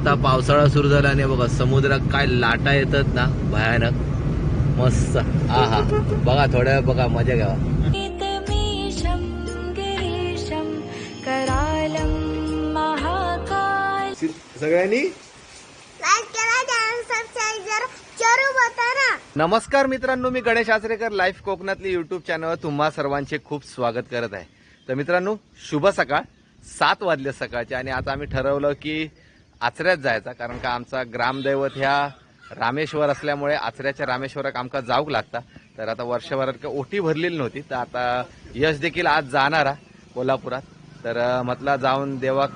आता पावसाळा सुरू झाला आणि बघा समुद्रात काय लाटा येतात ना भयानक. मस्त. हा हा बघा थोड्या वेळ बघा मजा घ्यावा. सगळ्यांनी? नमस्कार मित्रांनो मी गणेश आचरेकर लाईव्ह कोकणातली युट्यूब चॅनलवर तुम्हा सर्वांचे खूप स्वागत करत आहे. तर मित्रांनो शुभ सकाळ सात वाजले सकाळचे आणि आता आम्ही ठरवलं की आचऱ्यात जायचा कारण का आमचा ग्रामदैवत ह्या रामेश्वर असल्यामुळे आचऱ्याच्या रामेश्वराक आमका जाऊक लागता. तर आता वर्षभरात काही ओटी भरलेली नव्हती तर आता यश देखील आज जाणार आहे कोल्हापुरात. तर म्हटला जाऊन देवाक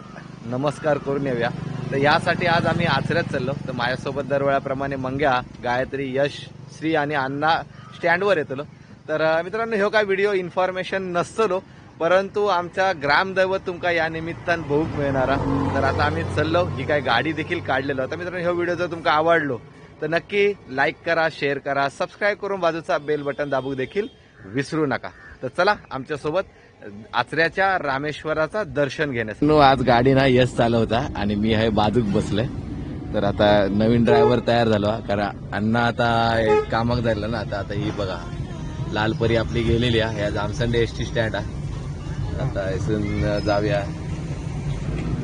नमस्कार करून येऊया. तर यासाठी आज आम्ही आचऱ्यात चाललो. तर माझ्यासोबत दरवेळाप्रमाणे मंग्या गायत्री यश श्री आणि अण्णा स्टँडवर येतलो. तर मित्रांनो ह्यो काय व्हिडिओ इन्फॉर्मेशन नसतलो. परंतु आमच्या ग्रामदैवत तुमका या निमित्तान बघूक मिळणारा. तर आता आम्ही चललो ही काय गाडी देखील काढलेलो. तर मित्रांनो ह्यो व्हिडिओ जर तुमका आवडलो तर नक्की लाईक करा शेअर करा सबस्क्राईब करून बाजूचा बेल बटन दाबूक देखील विसरू नका. तर चला आमच्यासोबत आचऱ्याच्या रामेश्वराचा दर्शन घेण्यास. आज गाडी ना यश चालवता आणि मी हे बाजूक बसलोय. तर आता नवीन ड्रायव्हर तयार झालो हा. कारण अण्णा आता एक कामाक जायला ना आता आता ही बघा. लालपरी आपली गेलेली आहे ह्या जामसंडे एस टी स्टँड आहे. आता इथून जाऊया.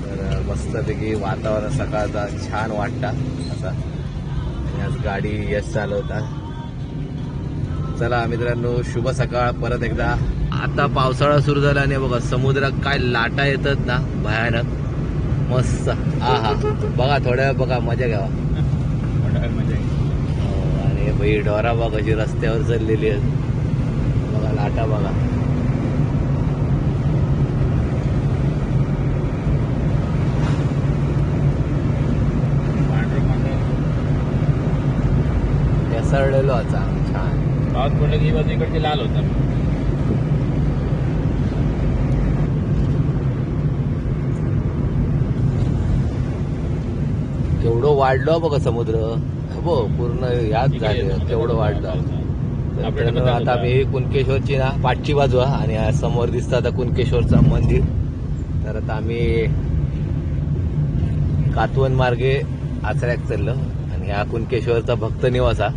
तर मस्तपैकी वातावरण सकाळचा छान वाटता. असा आणि आज गाडी यश चालवता चला मित्रांनो शुभ सकाळ. परत एकदा. आता पावसाळा सुरू झाला आणि बघा समुद्रात काय लाटा येतात ना भयानक. मस्त. हा हा बघा थोड्या वेळ बघा मजा घ्यावा. हो, आणि भाई डोरा बघा जी रस्त्यावर चाललेली आहेत. बघा लाटा बघा घसरलेलो आता छान पाऊस पडलं की ही बाजू इकडची लाल होता केवढं वाढलं बघा समुद्र. हो पूर्ण याच झाले. केवढं वाढलं. आता मी कुणकेश्वरची ना पाठची बाजू आणि समोर दिसतं आता कुणकेश्वरचं मंदिर. तर आता आम्ही कातवन मार्गे आचऱ्यात चाललो आणि या कुणकेश्वरचा भक्त निवास हा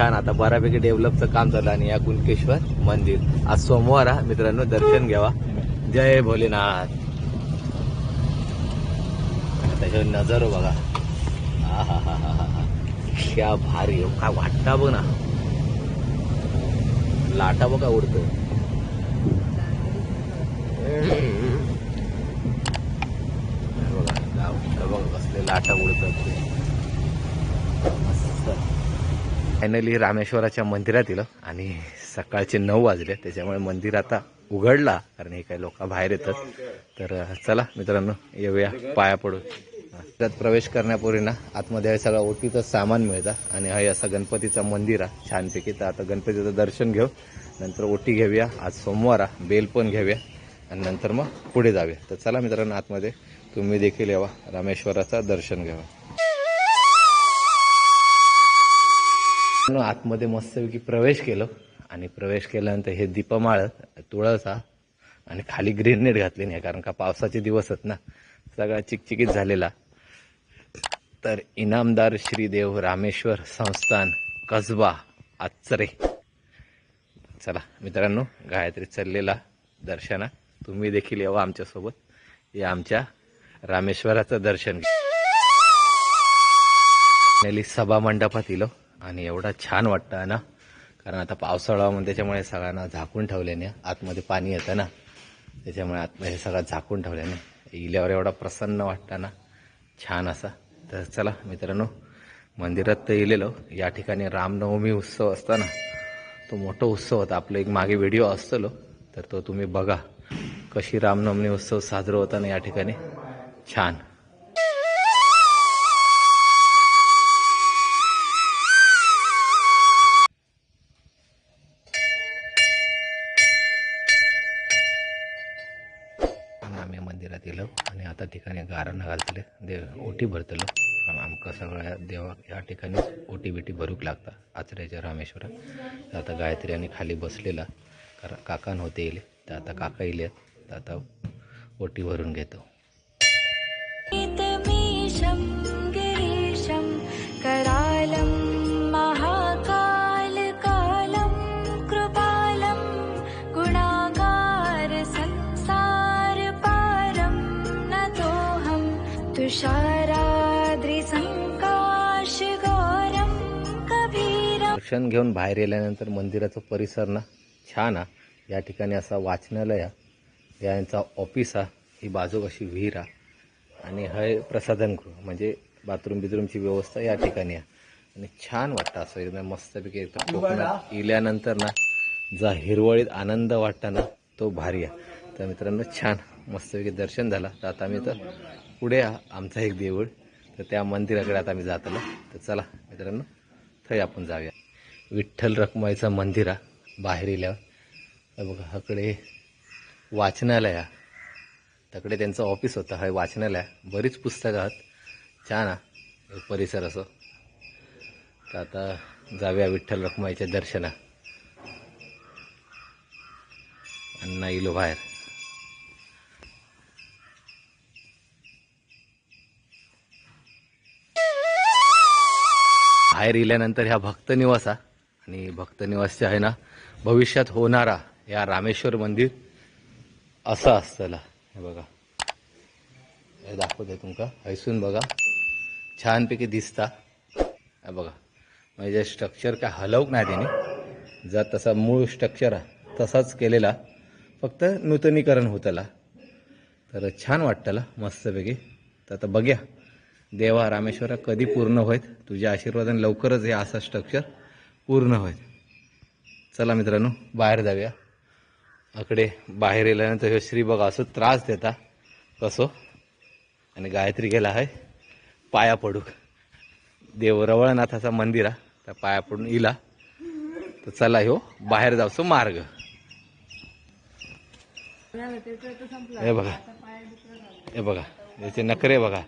छान. आता बऱ्यापैकी डेव्हलपचं काम चाललं आणि या कुणकेश्वर मंदिर. आज सोमवार हा मित्रांनो दर्शन घ्यावा. जय भोलेनाथ. त्याच्यावर नजर बघा. हा हा हा हा हा क्या भारी हो, काय वाटता बघ ना. लाटा बघा उडतो बघा बघा कसले लाटा उडतात ते. मस्त फायनली रामेश्वराच्या मंदिरात येलं आणि सकाळचे नऊ वाजले. त्याच्यामुळे मंदिर आता उघडला कारण हे काही लोक बाहेर येतात. तर चला मित्रांनो येऊया पाया पडू त्यात प्रवेश करण्यापूर्वी ना आतमध्ये हे सगळं ओटीचं सामान मिळतं आणि हा असा गणपतीचा मंदिर आहे छानपैकी. तर आता गणपतीचं दर्शन घेऊ. नंतर ओटी घेऊया. आज सोमवार आहे बेल पण घेऊया. आणि नंतर मग पुढे जाऊया. तर चला मित्रांनो आतमध्ये तुम्ही देखील यावा. रामेश्वराचं दर्शन घ्यावा आतमध्ये मस्तपैकी प्रवेश केलो. आणि प्रवेश केल्यानंतर हे दीपमाळ तुळसा आणि खाली ग्रेनेड नेट घातले नाही कारण का पावसाचे दिवस आहेत ना सगळा चिकचिकीत झालेला. तर इनामदार श्रीदेव रामेश्वर संस्थान कसबा आचरे. चला मित्रांनो गायत्री चाललेला दर्शना. तुम्ही देखील यावं आमच्यासोबत. या आमच्या रामेश्वराचं दर्शन घ्या. सभा मंडपात इलो हो. आणि एवढा छान वाटतं ना? कारण आता पावसाळा म्हणून त्याच्यामुळे सगळ्यांना झाकून ठेवल्याने आतमध्ये पाणी येतं ना? त्याच्यामुळे आतमध्ये हे सगळं झाकून ठेवल्याने इल्यावर एवढा प्रसन्न वाटतं ना? छान असा. तर चला मित्रांनो मंदिरात तर इलेलो. या ठिकाणी रामनवमी उत्सव असताना तो मोठा उत्सव होता. आपलं एक मागे व्हिडिओ असतलो तर तो तुम्ही बघा. कशी रामनवमी उत्सव साजरा होताना या ठिकाणी? छान. गारांना घालतले. देव ओटी भरतलो. आमकां सगळ्या देवाक ह्या ठिकाणीच ओटी बिटी भरूक लागता. आचऱ्याच्या रामेश्वरा आता गायत्री आणि खाली बसलेला. कारण काका नव्हते येले तर आता काका येले तर आता ओटी भरून घेतो. करालम दर्शन घेऊन बाहेर गेल्यानंतर मंदिराचा परिसर ना छान हा. या ठिकाणी असा वाचनालय हा. यांचा ऑफिस हा. ही बाजू अशी विहीर हा. आणि हे प्रसाधनगृह म्हणजे बाथरूम बिथरूमची व्यवस्था या ठिकाणी आहे आणि छान वाटतं असं एकदम मस्तपैकी एकदम कोकणात इल्यानंतर ना जा हिरवळीत आनंद वाटता ना तो भारी आहे तर मित्रांनो छान. मस्तपैकी दर्शन झालं. तर आता आम्ही तर पुढे आमचा एक देऊळ. तर त्या मंदिराकडे आता आम्ही जात आलो तर चला मित्रांनो थंय आपण जाऊया. विठ्ठल रखुमाईचं मंदिर आहे बाहेर इल्यावर. बघा हाकडे वाचनालय आहे. तकडे त्यांचं ऑफिस होतं हे वाचनालय. बरीच पुस्तकं आहेत. छान आहे परिसर असं. तर आता जाऊया विठ्ठल रखुमाईच्या दर्शना. अण्णा इलो बाहेर. बाहेर इल्यानंतर ह्या भक्त निवासा आणि भक्त निवासी आहे ना भविष्यात होणारा या रामेश्वर मंदिर असा असताना हे बघा. हे दाखवते तुमका. हैसून बघा. छानपैकी दिसता. हे बघा. म्हणजे स्ट्रक्चर काय हलवक नाही त्याने. जर तसा मूळ स्ट्रक्चर आहे तसाच केलेला फक्त नूतनीकरण होतला. तर छान वाटतला मस्तपैकी. तर आता बघ्या. देवा रामेश्वरा कधी पूर्ण होईत तुझ्या आशीर्वादाने लवकरच हे असं स्ट्रक्चर पूर्ण होईल. चला मित्रांनो बाहेर जाऊया. आकडे बाहेर येल्यानंतर हे श्री बघा असं त्रास देता. कसो? आणि गायत्री गेला आहे पाया पडू. देव रवळनाथाचा मंदिर आहे त्या पाया पडून इला. तर चला ह्यो बाहेर जावचो मार्ग. हे बघा. हे बघा याचे नखरे बघा.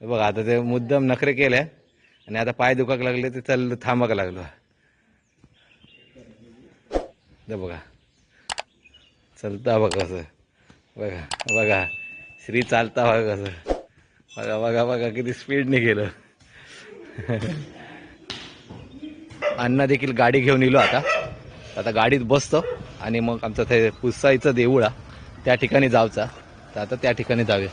हे बघा आता ते मुद्दम नखरे केले आणि आता पाय दुखाक लागले ते चल थांबाक लागलो. द बघा. चलता बघा कसं. बघा बघा. श्री चालता बघा कसं. बघा बघा बघा किती स्पीडने गेलं अण्णा देखील गाडी घेऊन येलो आता. आता गाडीत बसतो आणि मग आमचं ते पुसाईचं देऊळ आहे, त्या ठिकाणी जावचा. तर आता त्या ठिकाणी जाऊया.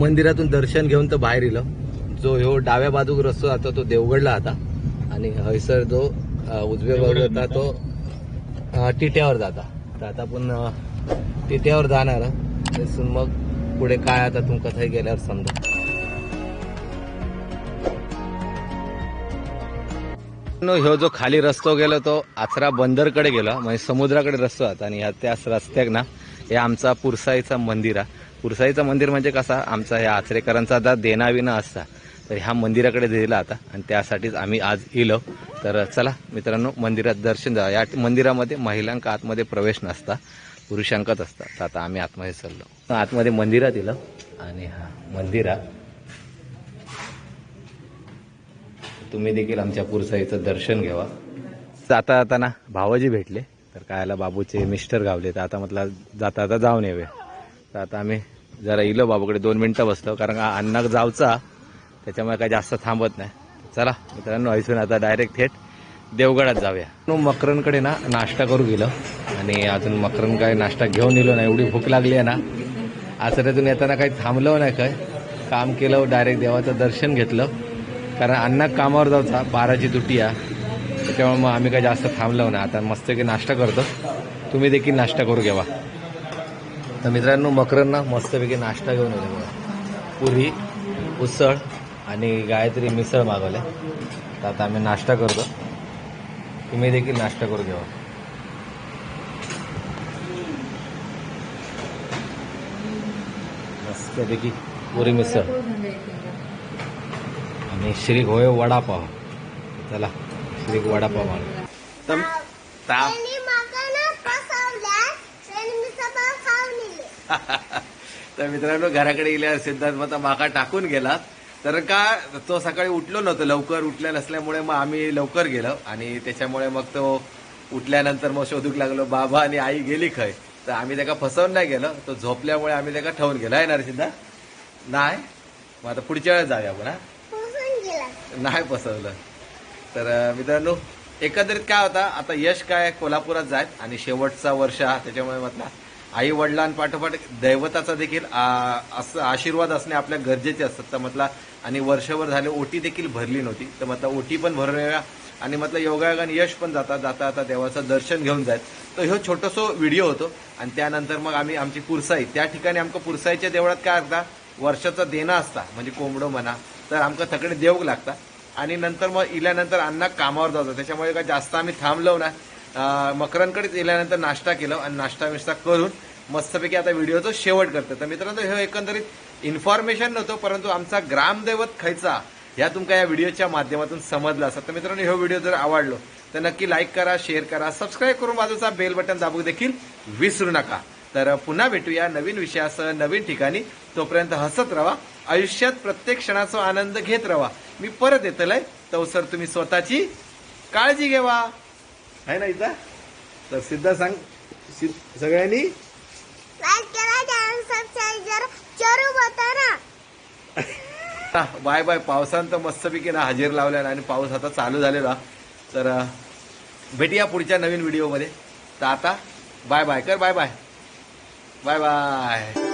मंदिरातून दर्शन घेऊन तर बाहेर इलो. जो ह्यो डाव्या बाजूक रस्तो जातो तो देवगडला आता. आणि हयसर जो उजव्या बाजूला होता तो टिट्यावर जाता. तर आता आपण अ, टिट्यावर जाणार मग पुढे काय आता तुमका थंय गेल्यावर समजा. नो ह्यो जो खाली रस्तो गेलो तो आचरा बंदरकडे गेलो. म्हणजे समुद्राकडे रस्तो होता आणि ह्या त्याच रस्त्याक ना हे आमचा पुरसाईचा मंदिर आहे. पुरसाईचं मंदिर म्हणजे कसा आमचा ह्या आचरेकरांचा आता देणाविना असता. तर ह्या मंदिराकडे दिला आता आणि त्यासाठीच आम्ही आज इलो. तर चला मित्रांनो मंदिरात दर्शन जा. या मंदिरामध्ये महिलांका आतमध्ये प्रवेश नसता पुरुषांकाच असता तर आता आम्ही आतमध्ये चाललो. आतमध्ये मंदिरात इलो आणि हा मंदिरात तुम्ही देखील आमच्या पुरसाईचं दर्शन घ्यावा. जाता जाताना भावाजी भेटले. तर कायला बाबूचे मिस्टर गावले. तर आता म्हटलं जाता जाऊन येवे तर आता आम्ही जरा इलो बाबूकडे दोन मिनटं बसलो कारण का अण्णाक जावचा त्याच्यामुळे काय जास्त थांबत नाही. चला मित्रांनो ऐसून आता डायरेक्ट थेट देवगडात जाऊया. मकरणकडे ना नाश्ता करू गेलो. आणि अजून मकरण काय नाश्ता घेऊन येलो नाही एवढी भूक लागली आहे ना. आसऱ्यातून येताना काही थांबलो नाही काय. काम केलं डायरेक्ट देवाचं दर्शन घेतलं. कारण अण्णा कामावर जाऊचा बाराची तुटी आहे. त्याच्यामुळे मग आम्ही काही जास्त थांबलो नाही. आता मस्त की नाश्ता करतो. तुम्ही देखील नाश्ता करू घ्यावा तर मित्रांनो मकरांना मस्तपैकी नाश्ता घेऊन येतो बघा. पुरी उसळ आणि गायत्री मिसळ मागवल्या तर आता आम्ही नाश्ता करतो. तुम्ही देखील नाश्ता करू घ्यावा मस्तपैकी पुरी मिसळ. आणि श्री होय वडापाव. चला श्री वडापाव मागू तर ताप त्यांनी माका ना फसवल्या त्यांनी मी सगळं खाऊन नेले तर मित्रांनो घराकडे गेल्यावर सिद्धार्थ मग माका टाकून गेला तर का तो सकाळी उठलो नव्हतो लवकर उठल्या नसल्यामुळे मग आम्ही लवकर गेलो आणि त्याच्यामुळे मग तो उठल्यानंतर मग शोधूक लागलो बाबा आणि आई गेली खय? तर आम्ही त्याला फसवून नाही गेलो. तो झोपल्यामुळे आम्ही त्याला ठेवून गेलो. आहे ना सिद्धार्थ? नाही? मग आता पुढच्या वेळेस जाऊया आपण हा? नाही पसरलं तर मित्रांनो एकंदरीत काय होता? आता यश काय कोल्हापुरात जायत आणि शेवटचा वर्ष हा त्याच्यामुळे म्हटलं. आई वडिलांपाठोपाठ दैवताचा देखील असं आशीर्वाद असणे आपल्या गरजेचे असतात. तर म्हटलं आणि वर्षभर झाले ओटी देखील भरली नव्हती. तर म्हटलं ओटी पण भरूया आणि म्हटलं योगायोगाने यश पण जाता जाता आता देवाचं दर्शन घेऊन जायत तर ह्यो छोटंसं व्हिडिओ होतो. आणि त्यानंतर मग आम्ही आमची पुरसाई त्या ठिकाणी आमकां पुरसाईच्या देवळात काय असता वर्षाचा देणं असता म्हणजे कोंबडो म्हणा तर आमकां थकडे देवक लागता. आणि नंतर मग इल्यानंतर अण्णा कामावर जातो त्याच्यामुळे काय जास्त आम्ही थांबलो ना मकरांकडेच गेल्यानंतर नाश्ता केला आणि नाश्ता विष्टा करून मस्तपैकी आता व्हिडिओचं शेवट करतो तर मित्रांनो हे एकंदरीत इन्फॉर्मेशन नव्हतं परंतु आमचा ग्रामदैवत खायचा ह्या तुमका या व्हिडिओच्या माध्यमातून समजला असत. तर मित्रांनो हा व्हिडिओ जर आवडलो तर नक्की लाईक करा शेअर करा सबस्क्राईब करून बाजूचा बेल बटन दाबू देखील विसरू नका. तर पुन्हा भेटूया नवीन विषयासह नवीन ठिकाणी. तोपर्यंत हसत राहा आयुष्यात प्रत्येक क्षणाचा आनंद घेत राहा मी परत येतलय सर तुम्ही स्वतःची काळजी घेवा. आहे ना इथं? तर सिद्ध सांग सिद्ध- सगळ्यांनी? लाईक करा चॅनल सबस्क्राईब करा चरू होता ना. Bye bye. पावसानं तर मस्तपैकी ना हजेर लावल्या आणि पाऊस आता चालू झालेला. तर अं, भेटूया पुढच्या नवीन व्हिडिओमध्ये. तर आता बाय बाय. कर बाय बाय. Bye bye.